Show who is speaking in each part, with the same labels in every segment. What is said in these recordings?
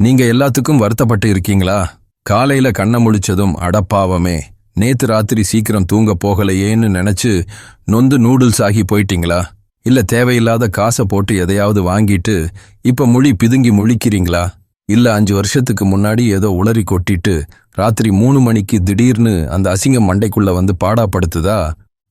Speaker 1: நீங்க எல்லாத்துக்கும் வருத்தப்பட்டு இருக்கீங்களா? காலையில கண்ணை முழிச்சதும் அடப்பாவமே நேத்து ராத்திரி சீக்கிரம் தூங்க போகலையேன்னு நினைச்சு நொந்து நூடுல்ஸ் ஆகி போயிட்டீங்களா? இல்ல தேவையில்லாத காசை போட்டு எதையாவது வாங்கிட்டு இப்ப முழி பிதுங்கி முழிக்கிறீங்களா? இல்ல அஞ்சு வருஷத்துக்கு முன்னாடி ஏதோ உளறி கொட்டிட்டு ராத்திரி மூணு மணிக்கு திடீர்னு அந்த அசிங்கம் மண்டைக்குள்ள வந்து பாடாப்படுத்துதா?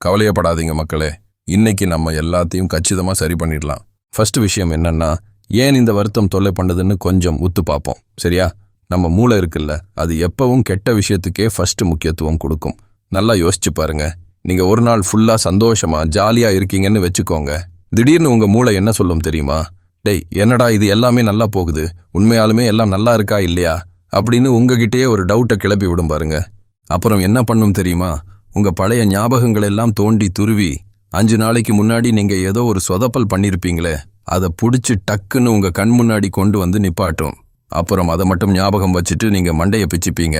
Speaker 1: கவலையப்படாதீங்க மக்களே இன்னைக்கு நம்ம எல்லாத்தையும் கச்சிதமா சரி பண்ணிடலாம். ஃபர்ஸ்ட் விஷயம் என்னன்னா ஏன் இந்த வருத்தம் தொல்லை பண்ணுதுன்னு கொஞ்சம் உத்து பார்ப்போம். சரியா? நம்ம மூளை இருக்குல்ல அது எப்பவும் கெட்ட விஷயத்துக்கே ஃபர்ஸ்ட் முக்கியத்துவம் கொடுக்கும். நல்லா யோசிச்சு பாருங்க. நீங்க ஒரு நாள் ஃபுல்லா சந்தோஷமா ஜாலியா இருக்கீங்கன்னு வச்சுக்கோங்க. திடீர்னு உங்க மூளை என்ன சொல்லும் தெரியுமா? டேய் என்னடா இது எல்லாமே நல்லா போகுது? உண்மையாலுமே எல்லாம் நல்லா இருக்கா இல்லையா? அப்படின்னு உங்ககிட்டயே ஒரு டவுட்டை கிளப்பி விடும் பாருங்க. அப்புறம் என்ன பண்ணும் தெரியுமா? உங்க பழைய ஞாபகங்கள் எல்லாம் தோண்டி துருவி அஞ்சு நாளைக்கு முன்னாடி நீங்க ஏதோ ஒரு சொதப்பல் பண்ணியிருப்பீங்களே அதை பிடிச்சி டக்குன்னு உங்க கண் முன்னாடி கொண்டு வந்து நிப்பாட்டும். அப்புறம் அதை மட்டும் ஞாபகம் வச்சுட்டு நீங்கள் மண்டையை பிச்சுப்பீங்க.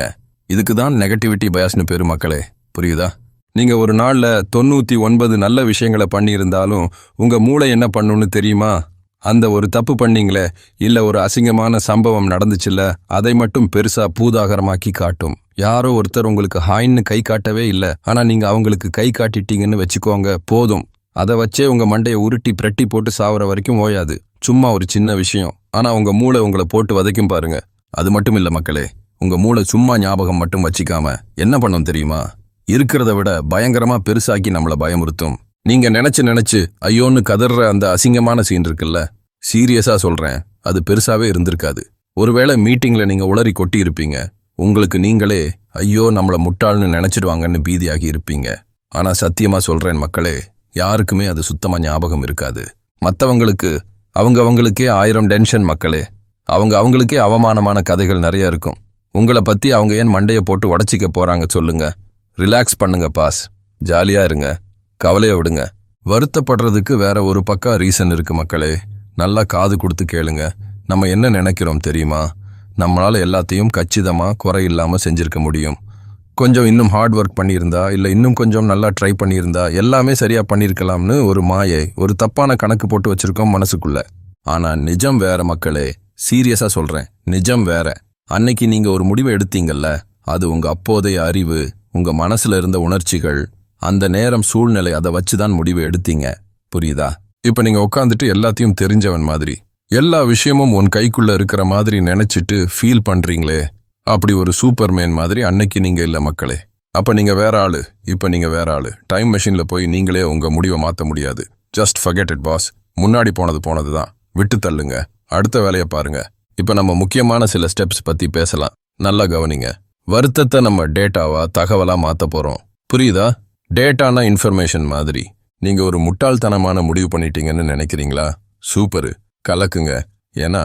Speaker 1: இதுக்கு தான் நெகட்டிவிட்டி பயாஸ்னு பேர் மக்களே. புரியுதா? நீங்கள் ஒரு நாள்ல தொண்ணூத்தி ஒன்பது நல்ல விஷயங்களை பண்ணியிருந்தாலும் உங்க மூளை என்ன பண்ணுன்னு தெரியுமா? அந்த ஒரு தப்பு பண்ணீங்களே இல்லை ஒரு அசிங்கமான சம்பவம் நடந்துச்சுல்ல அதை மட்டும் பெருசா பூதாகரமாக்கி காட்டும். யாரோ ஒருத்தர் உங்களுக்கு ஹாய்ன்னு கை காட்டவே இல்லை. ஆனா நீங்கள் அவங்களுக்கு கை காட்டிட்டீங்கன்னு வச்சுக்கோங்க போதும். அதை வச்சே உங்க மண்டையை உருட்டி பிரட்டி போட்டு சாவற வரைக்கும் ஓயாது. சும்மா ஒரு சின்ன விஷயம். ஆனா உங்க மூளை உங்களை போட்டு வதைக்கும் பாருங்க. அது மட்டும் இல்ல மக்களே உங்க மூளை சும்மா ஞாபகம் மட்டும் வச்சிக்காம என்ன பண்ணும் தெரியுமா? இருக்கிறத விட பயங்கரமா பெருசாக்கி நம்மள பயமுறுத்தும். நீங்க நினைச்சு நினைச்சு ஐயோன்னு கதற அந்த அசிங்கமான சீன் இருக்குல்ல? சீரியஸா சொல்றேன். அது பெருசாவே இருந்திருக்காது. ஒருவேளை மீட்டிங்ல நீங்க உளறி கொட்டி இருப்பீங்க. உங்களுக்கு நீங்களே ஐயோ நம்மள முட்டாள்னு நினச்சிடுவாங்கன்னு பீதியாகி இருப்பீங்க. ஆனா சத்தியமா சொல்றேன் மக்களே யாருக்குமே அது சுத்தமா ஞாபகம் இருக்காது. மத்தவங்களுக்கு அவங்க அவங்களுக்கே ஆயிரம் டென்ஷன் மக்களே. அவங்க அவங்களுக்கே அவமானமான கதைகள் நிறைய இருக்கும். உங்களை பத்தி அவங்க ஏன் மண்டைய போட்டு உடச்சிக்க போறாங்க சொல்லுங்க. ரிலாக்ஸ் பண்ணுங்க பாஸ் ஜாலியா இருங்க. கவலைய விடுங்க. வருத்தப்படுறதுக்கு வேற ஒரு பக்கம் ரீசன் இருக்கு மக்களே. நல்லா காது கொடுத்து கேளுங்க. நம்ம என்ன நினைக்கிறோம் தெரியுமா? நம்மளால எல்லாத்தையும் கச்சிதமா குறை இல்லாம செஞ்சிருக்க முடியும். கொஞ்சம் இன்னும் ஹார்ட் ஒர்க் பண்ணியிருந்தா இல்லை இன்னும் கொஞ்சம் நல்லா ட்ரை பண்ணியிருந்தா எல்லாமே சரியா பண்ணியிருக்கலாம்னு ஒரு மாயை ஒரு தப்பான கணக்கு போட்டு வச்சுருக்கோம் மனசுக்குள்ள. ஆனால் நிஜம் வேற மக்களே சீரியஸாக சொல்றேன் நிஜம் வேற. அன்னைக்கு நீங்கள் ஒரு முடிவை எடுத்தீங்கல்ல அது உங்கள் அப்போதைய அறிவு உங்கள் மனசுல இருந்த உணர்ச்சிகள் அந்த நேரம் சூழ்நிலை அதை வச்சு தான் முடிவு எடுத்தீங்க. புரியுதா? இப்போ நீங்கள் உட்காந்துட்டு எல்லாத்தையும் தெரிஞ்சவன் மாதிரி எல்லா விஷயமும் உன் கைக்குள்ள இருக்கிற மாதிரி நினைச்சிட்டு ஃபீல் பண்ணுறீங்களே அப்படி ஒரு சூப்பர்மேன் மாதிரி அன்னைக்கு நீங்கள் இல்லை மக்களே. அப்போ நீங்கள் வேற ஆளு. இப்போ நீங்கள் வேற ஆளு. டைம் மெஷினில் போய் நீங்களே உங்கள் முடிவை மாற்ற முடியாது. ஜஸ்ட் ஃபர்கெட் இட் பாஸ் முன்னாடி போனது போனதுதான் விட்டு தள்ளுங்க. அடுத்த வேலையை பாருங்க. இப்போ நம்ம முக்கியமான சில ஸ்டெப்ஸ் பற்றி பேசலாம். நல்லா கவனிங்க. வருத்தத்தை நம்ம டேட்டாவா தகவலாக மாற்ற போகிறோம் புரியுதா? டேட்டானா இன்ஃபர்மேஷன் மாதிரி. நீங்கள் ஒரு முட்டாள்தனமான முடிவு பண்ணிட்டீங்கன்னு நினைக்கிறீங்களா? சூப்பரு. கலக்குங்க. ஏன்னா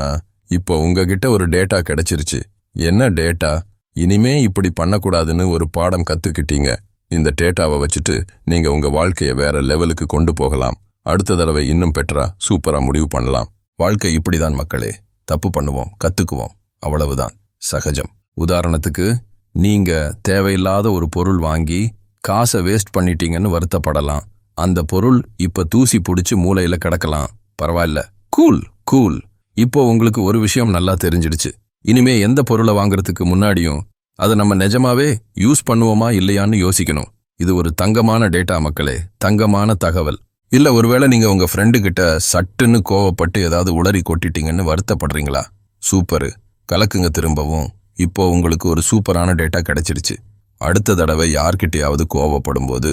Speaker 1: இப்போ உங்ககிட்ட ஒரு டேட்டா கிடைச்சிருச்சு. என்ன டேட்டா? இனிமே இப்படி பண்ணக்கூடாதுன்னு ஒரு பாடம் கத்துக்கிட்டீங்க. இந்த டேட்டாவை வச்சுட்டு நீங்க உங்க வாழ்க்கைய வேற லெவலுக்கு கொண்டு போகலாம். அடுத்த தடவை இன்னும் பெட்டரா சூப்பரா முடிவு பண்ணலாம். வாழ்க்கை இப்படிதான் மக்களே. தப்பு பண்ணுவோம் கத்துக்குவோம். அவ்வளவுதான். சகஜம். உதாரணத்துக்கு நீங்க தேவையில்லாத ஒரு பொருள் வாங்கி காசை வேஸ்ட் பண்ணிட்டீங்கன்னு வருத்தப்படலாம். அந்த பொருள் இப்ப தூசி புடிச்சு மூளையில கிடக்கலாம். பரவாயில்ல. கூல் கூல் இப்போ உங்களுக்கு ஒரு விஷயம் நல்லா தெரிஞ்சிடுச்சு. இனிமே எந்த பொருளை வாங்குறதுக்கு முன்னாடியும் அதை நம்ம நிஜமாவே யூஸ் பண்ணுவோமா இல்லையான்னு யோசிக்கணும். இது ஒரு தங்கமான டேட்டா மக்களே தங்கமான தகவல். இல்ல ஒருவேளை நீங்க உங்க ஃப்ரெண்டு கிட்ட சட்டுன்னு கோவப்பட்டு ஏதாவது உளறி கொட்டிட்டீங்கன்னு வருத்தப்படுறீங்களா? சூப்பரு. கலக்குங்க திரும்பவும். இப்போ உங்களுக்கு ஒரு சூப்பரான டேட்டா கிடைச்சிருச்சு. அடுத்த தடவை யார்கிட்டயாவது கோவப்படும் போது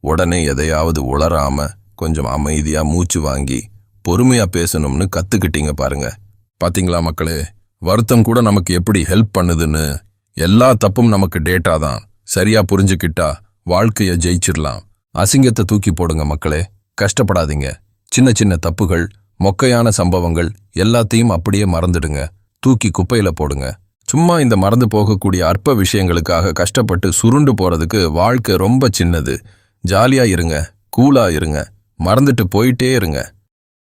Speaker 1: உடனே எதையாவது உளராம கொஞ்சம் அமைதியா மூச்சு வாங்கி பொறுமையா பேசணும்னு கத்துக்கிட்டீங்க பாருங்க. பாத்தீங்களா மக்களே? வருத்தம் கூட நமக்கு எப்படி ஹெல்ப் பண்ணுதுன்னு எல்லா தப்பும் நமக்கு டேட்டா தான். சரியா புரிஞ்சுக்கிட்டா வாழ்க்கைய ஜெயிச்சிடலாம் அசிங்கத்தை தூக்கி போடுங்க மக்களே. கஷ்டப்படாதீங்க. சின்ன சின்ன தப்புகள் மொக்கையான சம்பவங்கள் எல்லாத்தையும் அப்படியே மறந்துடுங்க. தூக்கி குப்பையில போடுங்க. சும்மா இந்த மறந்து போகக்கூடிய அற்ப விஷயங்களுக்காக கஷ்டப்பட்டு சுருண்டு போறதுக்கு வாழ்க்கை ரொம்ப சின்னது. ஜாலியா இருங்க கூலா இருங்க. மறந்துட்டு போயிட்டே இருங்க.